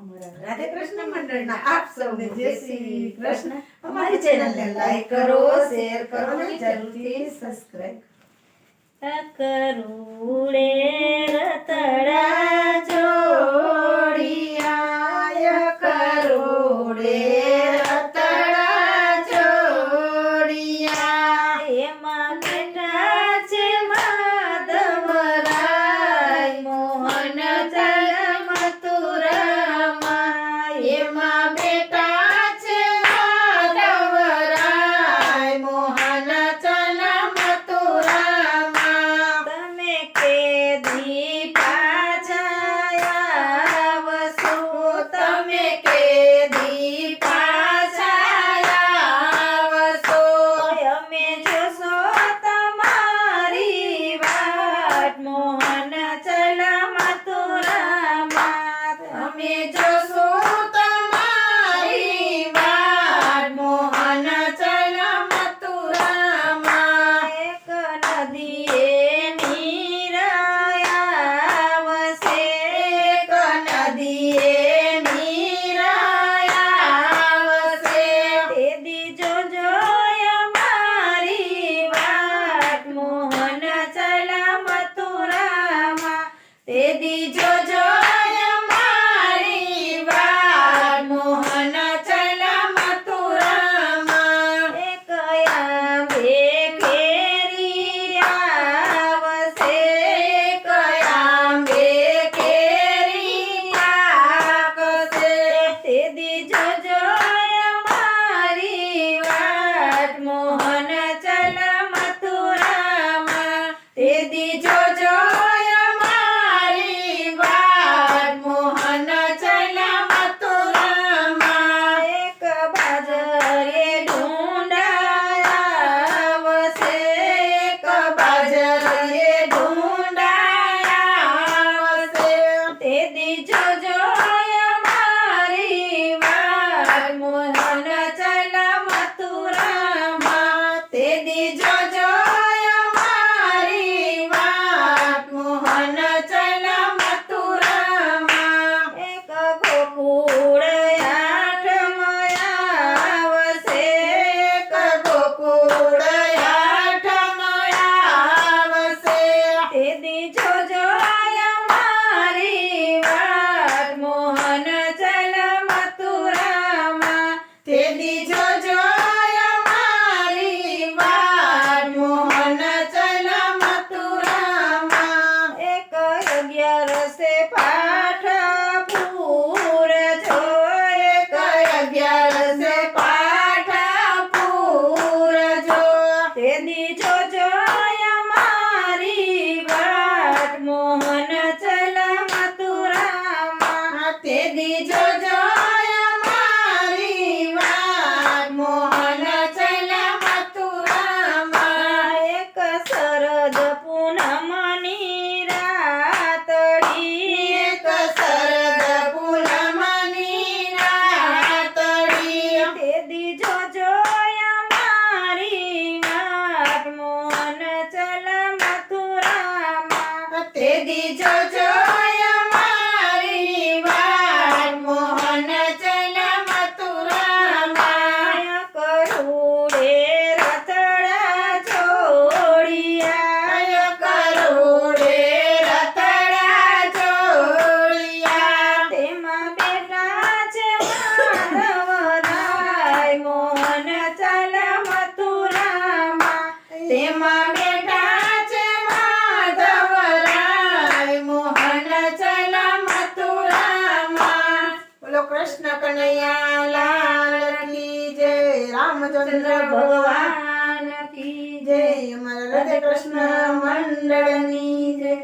રાધે કૃષ્ણ મંડળના આપ સૌને જય શ્રી કૃષ્ણ. અમારી ચેનલને લાઈક કરો શેર કરો અને જરૂરથી સબસ્ક્રાઇબ કરુડે રતડા જોડિયા કરુડે દીજો જો મારી મોહન ચલ મથુરામાં એક ગોકુળ આઠ મયાવશે એક દીજો જો મારી વાત. મોહન ચલ મથુરામાં તે કનૈયા લાલ કી જય રામચંદ્ર ભગવાન કી જય અમારા રાધે કૃષ્ણ મંડળની જય